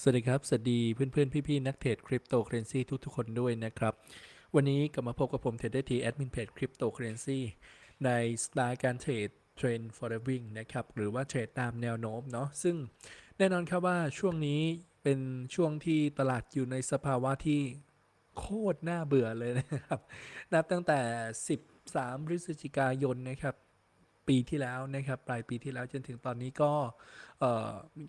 สวัสดีครับ สวัสดีเพื่อนๆ พี่ๆ นักเทรดคริปโตเคเรนซีทุกๆ คนด้วยนะครับ วันนี้กลับมาพบกับผมเทรดเดอร์ทีแอดมินเพจคริปโตเคเรนซีในสไตล์การเทรดเทรน for the wing นะครับ หรือว่าเทรดตามแนวโน้มเนาะซึ่งแน่นอนครับว่าช่วงนี้เป็นช่วงที่ตลาดอยู่ในสภาวะที่โคตรน่าเบื่อเลยนะครับ นับตั้งแต่ 13พฤศจิกายนนะครับ ปีที่แล้วนะครับปลายปีที่แล้วจนถึงตอนนี้ก็เ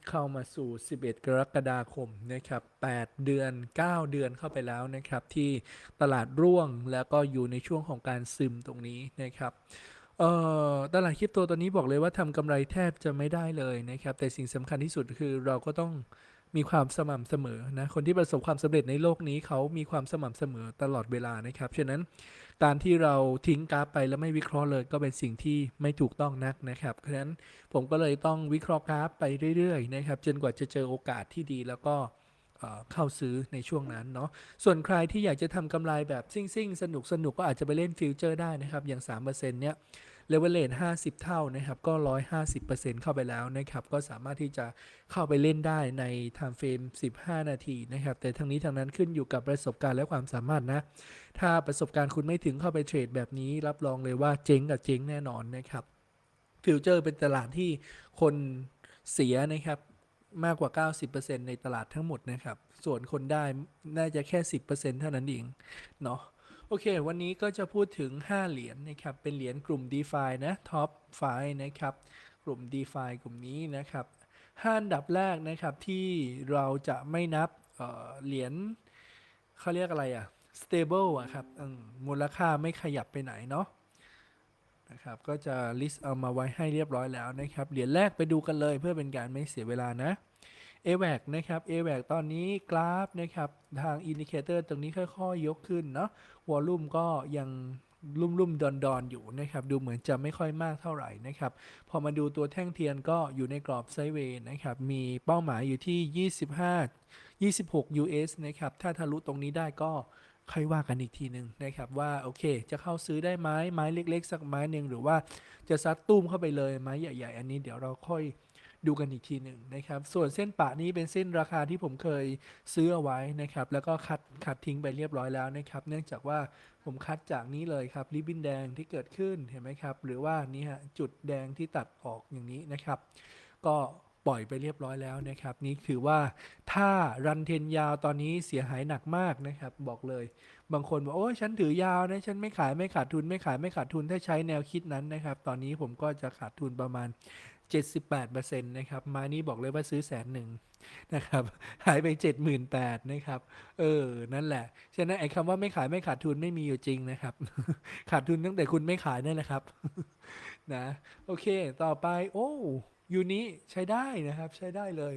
เข้ามาสู่ 11 กรกฎาคมนะครับ8เดือน 9 เดือนเข้าไปแล้วนะครับที่ตลาดร่วงแล้วก็อยู่ในช่วงของการซึมตรงนี้นะครับตลาดคริปโตตอนนี้บอกเลยว่าทำกำไรแทบจะไม่ได้เลยนะครับแต่สิ่งสำคัญที่สุดคือเราก็ต้อง มีความสม่ำเสมอนะคนที่ประสบความสำเร็จในโลกนี้เขามีความสม่ำเสมอตลอดเวลานะครับฉะนั้นการที่เราทิ้งกราฟไปแล้วไม่วิเคราะห์เลยก็เป็นสิ่งที่ไม่ถูกต้องนักนะครับฉะนั้นผมก็เลยต้องวิเคราะห์กราฟไปเรื่อยๆนะครับจนกว่าจะเจอโอกาสที่ดีแล้วก็เข้าซื้อในช่วงนั้นเนาะ ส่วนใครที่อยากจะทำกำไรแบบซิ่งๆ สนุกสนุกๆก็อาจจะไปเล่นฟิวเจอร์ได้นะครับ อย่าง 3%เนี้ย เลเวลเลท50 เท่านะครับ ก็ 150%เข้าไปแล้วนะครับ ก็สามารถที่จะเข้าไปเล่นได้ใน time frame 15 นาทีนะครับ แต่ทั้งนี้ทั้งนั้นขึ้นอยู่กับประสบการณ์และความสามารถนะ ถ้าประสบการณ์คุณไม่ถึงเข้าไปเทรดแบบนี้ รับรองเลยว่าเจ๊งกับเจ๊งแน่นอนนะครับ ฟิวเจอร์เป็นตลาดที่คนเสียนะครับมากกว่า 90%ในตลาดทั้งหมดนะครับ ส่วนคนได้น่าจะแค่ 10%เท่านั้นเอง เนาะ โอเค วันนี้ก็จะพูดถึง 5 เหรียญนะครับ เป็นเหรียญกลุ่ม d e f i นะ Top 5 นะครับ กลุ่ม d e f i กลุ่มนี้นะครับห้าอันดับแรกนะครับที่เราจะไม่นับเเหรียญเขาเรียกอะไรอะ stable อะครับมมูลค่าไม่ขยับไปไหนเนาะนะครับ ก็จะ list เอามาไว้ให้เรียบร้อยแล้วนะครับ เหรียญแรกไปดูกันเลยเพื่อเป็นการไม่เสียเวลานะ a v a c นะครับ a v a c ตอนนี้กราฟนะครับทางอินดิเคเตอร์ตรงนี้ค่อยๆยกขึ้นเนาะวอลลุ่มก็ยังลุ่มๆ ดอนๆ อยู่นะครับ ดูเหมือนจะไม่ค่อยมากเท่าไหร่นะครับ พอมาดูตัวแท่งเทียนก็อยู่ในกรอบไซเวย์นะครับ มีเป้าหมายอยู่ที่ 25 26 US นะครับ ถ้าทะลุตรงนี้ได้ก็ค่อยว่ากันอีกทีหนึ่งนะครับ ว่าโอเค จะเข้าซื้อได้ไหมไม้เล็ก ๆ สักไม้หนึ่งหรือว่าจะซัดตุ้มเข้าไปเลยไม้ใหญ่ ๆ อันนี้เดี๋ยวเราค่อย ดูกันอีกทีหนึ่งนะครับ ส่วนเส้นปะนี้เป็นเส้นราคาที่ผมเคยซื้อเอาไว้นะครับ แล้วก็คัดคัดทิ้งไปเรียบร้อยแล้วนะครับ เนื่องจากว่าผมคัดจากนี้เลยครับริบบิ้นแดงที่เกิดขึ้นเห็นไหมครับ หรือว่านี่ฮะจุดแดงที่ตัดออกอย่างนี้นะครับ ก็ปล่อยไปเรียบร้อยแล้วนะครับ นี่ถือว่าถ้ารันเทนยาวตอนนี้เสียหายหนักมากนะครับ บอกเลย บางคนบอกโอ้ฉันถือยาวนะฉันไม่ขายไม่ขาดทุนไม่ขายไม่ขาดทุนถ้าใช้แนวคิดนั้นนะครับ ตอนนี้ผมก็จะขาดทุนประมาณ 78%นะครับ มานี้บอกเลยว่าซื้อแสนหนึ่งนะครับ หายไป 78,000นะครับ เออ นั่นแหละ ฉะนั้นไอ้คำว่าไม่ขายไม่ขาดทุนไม่มีอยู่จริงนะครับ ขาดทุนตั้งแต่คุณไม่ขายนั่นแหละครับ นะ โอเค ต่อไป โอ้ยูนี้ใช้ได้นะครับ ใช้ได้เลย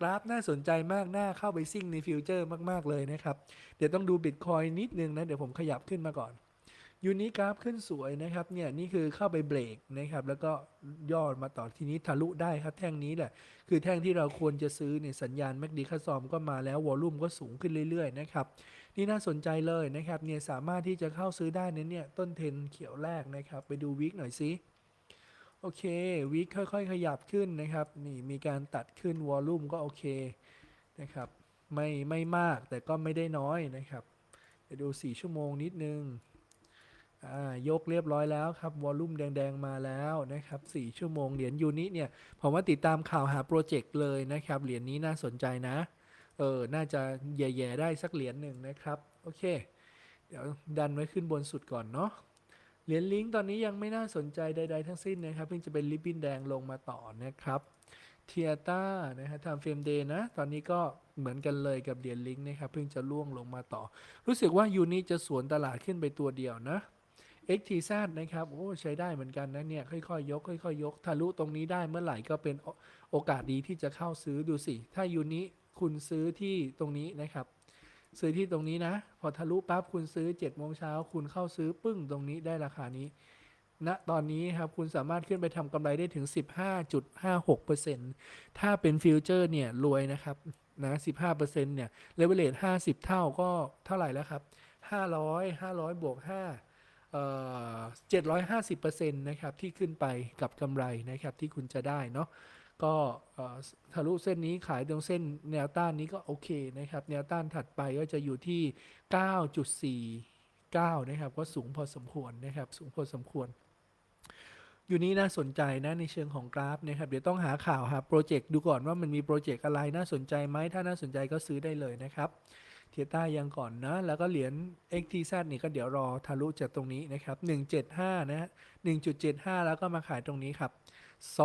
กราฟน่าสนใจมาก น่าเข้าไปซิ่งในฟิวเจอร์มาก ๆ เลยนะครับ เดี๋ยวต้องดูบิตคอยนิดนึงนะ เดี๋ยวผมขยับขึ้นมาก่อน ยูนิกราฟขึ้นสวยนะครับเนี่ยนี่คือเข้าไปเบรกนะครับแล้วก็ย่อมาต่อทีนี้ทะลุได้ครับแท่งนี้แหละ คือแท่งที่เราควรจะซื้อเนี่ยสัญญาณแมกดีคาซอมก็มาแล้ววอลลุ่มก็สูงขึ้นเรื่อยๆนะครับนี่น่าสนใจเลยนะครับเนี่ยสามารถที่จะเข้าซื้อได้นเนี่ยต้นเทนเขียวแรกนะครับไปดูวิกหน่อยสิโอเควิกค่อยๆ ขยับขึ้นนะครับนี่มีการตัดขึ้นวอลลุ่มก็โอเคนะครับไม่ไม่มากแต่ก็ไม่ได้น้อยนะครับไปดู 4 ชั่วโมงนิดนึง ยกเรียบร้อยแล้วครับ วอลลุ่มแดง ๆ มาแล้วนะครับ4ชั่วโมง เหรียญยูนิเนี่ย ผมว่าติดตามข่าวหาโปรเจกต์เลยนะครับ เหรียญนี้น่าสนใจนะ เออ น่าจะแย่ๆได้สักเหรียญหนึ่งนะครับ โอเค เดี๋ยวดันไว้ขึ้นบนสุดก่อนเนาะ เหรียญลิงก์ตอนนี้ยังไม่น่าสนใจใด ๆ ทั้งสิ้นนะครับ เพิ่งจะเป็นริบบินแดงลงมาต่อนะครับเทียต้านะฮะทำเฟรมเดย์นะ ตอนนี้ก็เหมือนกันเลยกับเหรียญลิงก์นะครับ เพิ่งจะล่วงลงมาต่อ รู้สึกว่ายูนิจะสวนตลาดขึ้นไปตัวเดียวนะ XTZ นะครับโอ้ใช้ได้เหมือนกันนะเนี่ยค่อยๆยกค่อยๆยกทะลุตรงนี้ได้เมื่อไหร่ก็เป็นโอกาสดีที่จะเข้าซื้อดูสิ ถ้ายูนิคุณซื้อที่ตรงนี้นะครับ ซื้อที่ตรงนี้นะ พอทะลุปั๊บคุณซื้อ7จ็ดโมงเช้าคุณเข้าซื้อปึ้งตรงนี้ได้ราคานี้ณตอนนี้ครับคุณสามารถขึ้นไปทำกำไรได้ถึง 15.56%ถ้าเป็นฟิวเจอร์เนี่ยรวยนะครับนะ15%เนี่ยเลเวลเลท50 เท่าก็เท่าไหร่แล้วครับ 500 500บวก5 750%นะครับที่ขึ้นไปกับกำไรนะครับที่คุณจะได้เนาะก็ทะลุเส้นนี้ขายตรงเส้นแนวต้านนี้ก็โอเคนะครับแนวต้านถัดไปก็จะอยู่ที่ 9.49 นะครับ ก็สูงพอสมควรนะครับสูงพอสมควร อยู่นี้น่าสนใจนะในเชิงของกราฟนะครับเดี๋ยวต้องหาข่าวหาโปรเจกต์ดูก่อนว่ามันมีโปรเจกต์อะไรน่าสนใจไหมถ้าน่าสนใจก็ซื้อได้เลยนะครับ เทียต้ายังก่อนนะ แล้วก็เหรียญ XTZ นี่ก็เดี๋ยวรอทะลุจากตรงนี้นะครับ 175นะฮะ1.75 แล้วก็มาขายตรงนี้ครับ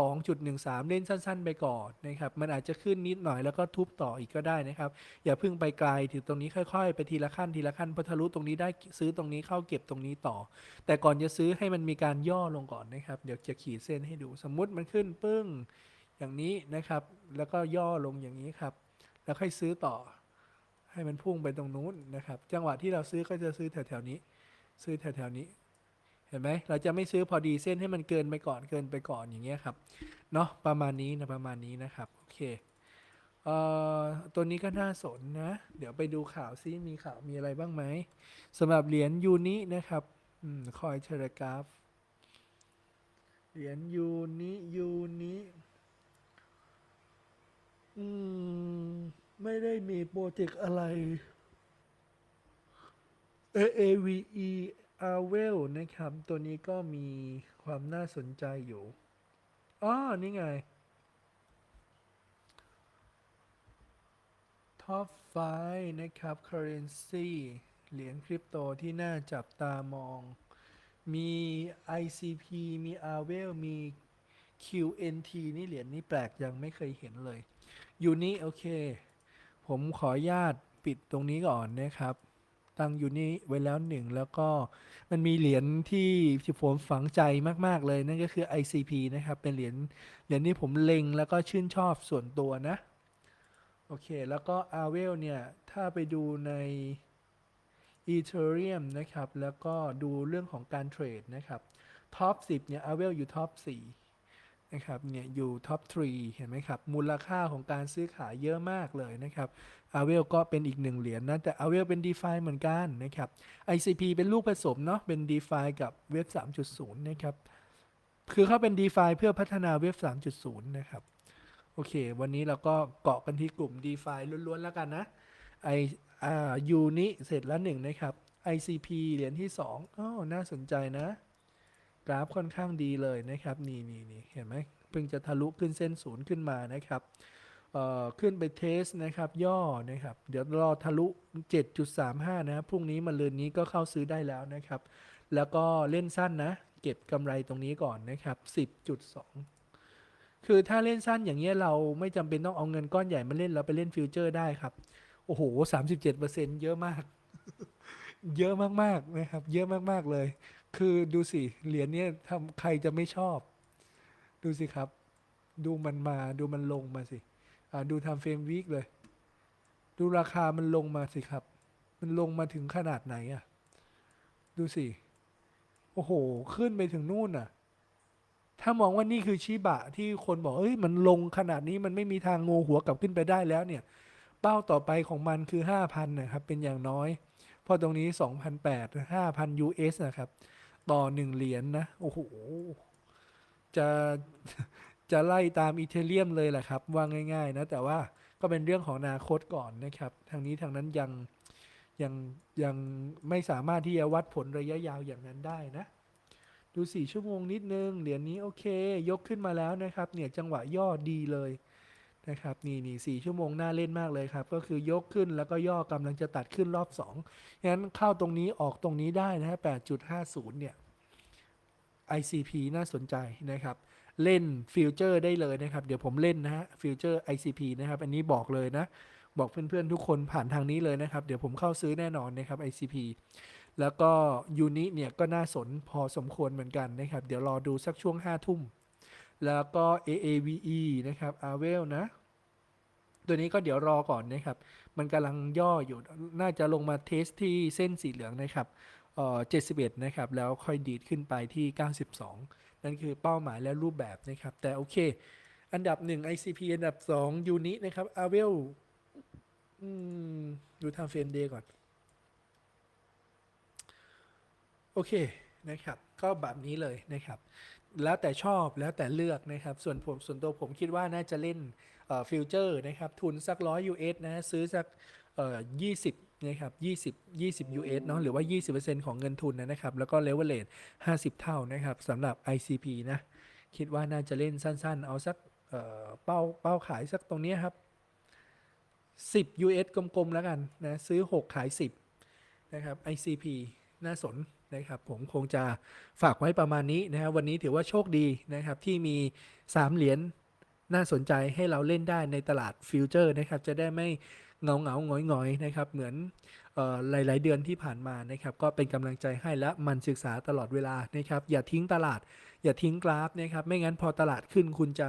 2.13 เล่นสั้น ๆ ไปก่อนนะครับ มันอาจจะขึ้นนิดหน่อยแล้วก็ทุบต่ออีกก็ได้นะครับ อย่าเพิ่งไปไกลถึงตรงนี้ค่อยๆ ไปทีละขั้นทีละขั้นพอทะลุตรงนี้ได้ซื้อตรงนี้เข้าเก็บตรงนี้ต่อ แต่ก่อนจะซื้อให้มันมีการย่อลงก่อนนะครับ เดี๋ยวจะขีดเส้นให้ดู สมมุติมันขึ้นปึ้งอย่างนี้นะครับ แล้วก็ย่อลงอย่างนี้ครับ แล้วค่อยซื้อต่อ ให้มันพุ่งไปตรงนู้นนะครับ จังหวะที่เราซื้อก็จะซื้อแถวๆนี้ ซื้อแถวๆนี้ เห็นไหมเราจะไม่ซื้อพอดีเส้นให้มันเกินไปก่อนเกินไปก่อนอย่างเงี้ยครับเนาะประมาณนี้นะประมาณนี้นะครับโอเคเอ่อตัวนี้ก็น่าสนนะ เดี๋ยวไปดูข่าวซิมีข่าวมีอะไรบ้างไหมสำหรับเหรียญยูนินะครับอืมคอยเทเลกราฟเหรียญยูนิยูนิอืม ไม่ได้มีโปรเจกต์อะไร AAVE a w e l นะครับ ตัวนี้ก็มีความน่าสนใจอยู่อ๋อนี่ไง Top 5 นะครับ Currency เหรียญคริปโตที่น่าจับตามอง มี ICP มี a w e l มี QNT นี่เหรียญนี้แปลกยังไม่เคยเห็นเลย อยู่นี้โอเค ผมขออนุญาตปิดตรงนี้ก่อนนะครับ ตั้งอยู่นี้ไว้แล้วหนึ่งแล้วก็มันมีเหรียญที่ผมฝังใจมาก ๆ เลยนั่นก็คือ ICP นะครับ เป็นเหรียญเหรียญที่ผมเล็งแล้วก็ชื่นชอบส่วนตัวนะ โอเค แล้วก็ a w e l เนี่ย ถ้าไปดูใน Ethereum นะครับ แล้วก็ดูเรื่องของการเทรดนะครับท็อป10เนี่ย a w e l อยู่ท็อป4 นะครับเนี่ยอยู่ท็อป3เห็นไหมครับ มูลค่าของการซื้อขายเยอะมากเลยนะครับ a w e l ก็เป็นอีกหนึ่งเหรียญนะแต่ a w e l เป็น DeFi เหมือนกันนะครับ ICP เป็นลูกผสมเนาะเป็น DeFi กับเว็บ 3.0 นะครับ คือเขาเป็น DeFi เพื่อพัฒนาเว็บ 3.0 นะครับ โอเค วันนี้เราก็เกาะกันที่กลุ่ม DeFi ล้วนๆแล้วกันนะไออ่ายูนิเสร็จแล้วหนึ่งนะครับ ICP เหรียญที่สองอ๋อน่าสนใจนะ กราฟค่อนข้างดีเลยนะครับนี่นี่นี่เห็นไหมเพิ่งจะทะลุขึ้นเส้นศูนย์ขึ้นมานะครับเอ่อขึ้นไปเทสนะครับย่อนะครับ เดี๋ยวรอทะลุ 7.35 นะพรุ่งนี้มาลือนนี้ก็เข้าซื้อได้แล้วนะครับ แล้วก็เล่นสั้นนะ เก็บกำไรตรงนี้ก่อนนะครับ 10.2 คือถ้าเล่นสั้นอย่างเงี้ยเราไม่จำเป็นต้องเอาเงินก้อนใหญ่มาเล่นเราไปเล่นฟิวเจอร์ได้ครับ โอ้โห 37%เยอะมาก เยอะมากๆนะครับ เยอะมากๆเลย คือดูสิเหรียญเนี้ยทำใครจะไม่ชอบ ดูสิครับ ดูมันมาดูมันลงมาสิอ่าดูทำเฟรมวีคเลย ดูราคามันลงมาสิครับ มันลงมาถึงขนาดไหนอะ่ะ ดูสิ โอ้โห ขึ้นไปถึงนู่นน่ะ ถ้ามองว่านี่คือชิบะที่คนบอกเอ้ยมันลงขนาดนี้มันไม่มีทางงูหัวกลับขึ้นไปได้แล้วเนี่ย เป้าต่อไปของมันคือ 5,000นะครับ เป็นอย่างน้อยพราะตรงนี้ 2,800 5,000 US นะครับ ต่อหนึ่งเหรียญนนะโอ้โหจะจะไล่ตามอีเทเรียมเลยแหละครับ ว่าง่าย ๆ นะ แต่ว่าก็เป็นเรื่องของอนาคตก่อนนะครับ ทางนี้ทางนั้นยังยังยังไม่สามารถที่จะวัดผลระยะยาวอย่างนั้นได้นะ ดูสี่ชั่วโมงนิดนึง เหรียญนี้โอเค ยกขึ้นมาแล้วนะครับ เนี่ยจังหวะย่อดีเลย นะครับนี่นี่สี่ชั่วโมงน่าเล่นมากเลยครับ ก็คือยกขึ้นแล้วก็ย่อกำลังจะตัดขึ้นรอบสองงั้นเข้าตรงนี้ออกตรงนี้ได้นะฮะ8.50 เนี่ย ICP น่าสนใจนะครับเล่นฟิวเจอร์ได้เลยนะครับ เดี๋ยวผมเล่นนะฮะฟิวเจอร์ ICP นะครับ อันนี้บอกเลยนะ บอกเพื่อนๆ ทุกคนผ่านทางนี้เลยนะครับ เดี๋ยวผมเข้าซื้อแน่นอนนะครับ ICP แล้วก็ยูนิเนี่ยก็น่าสนพอสมควรเหมือนกันนะครับ เดี๋ยวรอดูสักช่วง5ทุ่ม แล้วก็ AAVE นะครับ a w e l นะ ตัวนี้ก็เดี๋ยวรอก่อนนะครับ มันกำลังย่ออยู่ น่าจะลงมาเทสที่เส้นสีเหลืองนะครับเอ่อ71 นะครับ แล้วค่อยดีดขึ้นไปที่ 92 นั่นคือเป้าหมายและรูปแบบนะครับ แต่โอเค อันดับ 1 ICP อันดับ 2 ยูนินะครับ a w e l อืมดูทางเฟรมเดย์ก่อน โอเคนะครับ ก็แบบนี้เลยนะครับ แล้วแต่ชอบแล้วแต่เลือกนะครับ ส่วนผมส่วนตัวผมคิดว่าน่าจะเล่นฟิวเจอร์นะครับ ทุนสักร้อย US นะ ซื้อสักเอ่อ20นะครับ20 20 US เนาะหรือว่า 20%ของเงินทุนนะครับ แล้วก็เลเวลเลต50เท่านะครับสำหรับ ICP นะ คิดว่าน่าจะเล่นสั้นๆ เอาสักเอ่อเป้าเป้าขายสักตรงนี้ครับ 10 US กลมๆแล้วกันนะ ซื้อ 6 ขาย 10 นะครับ ICP น่าสน นะครับผมคงจะฝากไว้ประมาณนี้นะครับวันนี้ถือว่าโชคดีนะครับที่มี 3 เหรียญน่าสนใจให้เราเล่นได้ในตลาดฟิวเจอร์นะครับจะได้ไม่เงาเงาหงอยหงอยนะครับเหมือนเอ่อหลาย ๆ เดือนที่ผ่านมานะครับก็เป็นกำลังใจให้และมันศึกษาตลอดเวลานะครับอย่าทิ้งตลาด อย่าทิ้งกราฟนะครับไม่งั้นพอตลาดขึ้นคุณจะ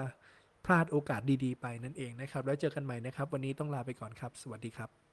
พลาดโอกาสดี ๆ ไปนั่นเองนะครับแล้วเจอกันใหม่นะครับ วันนี้ต้องลาไปก่อนครับ สวัสดีครับ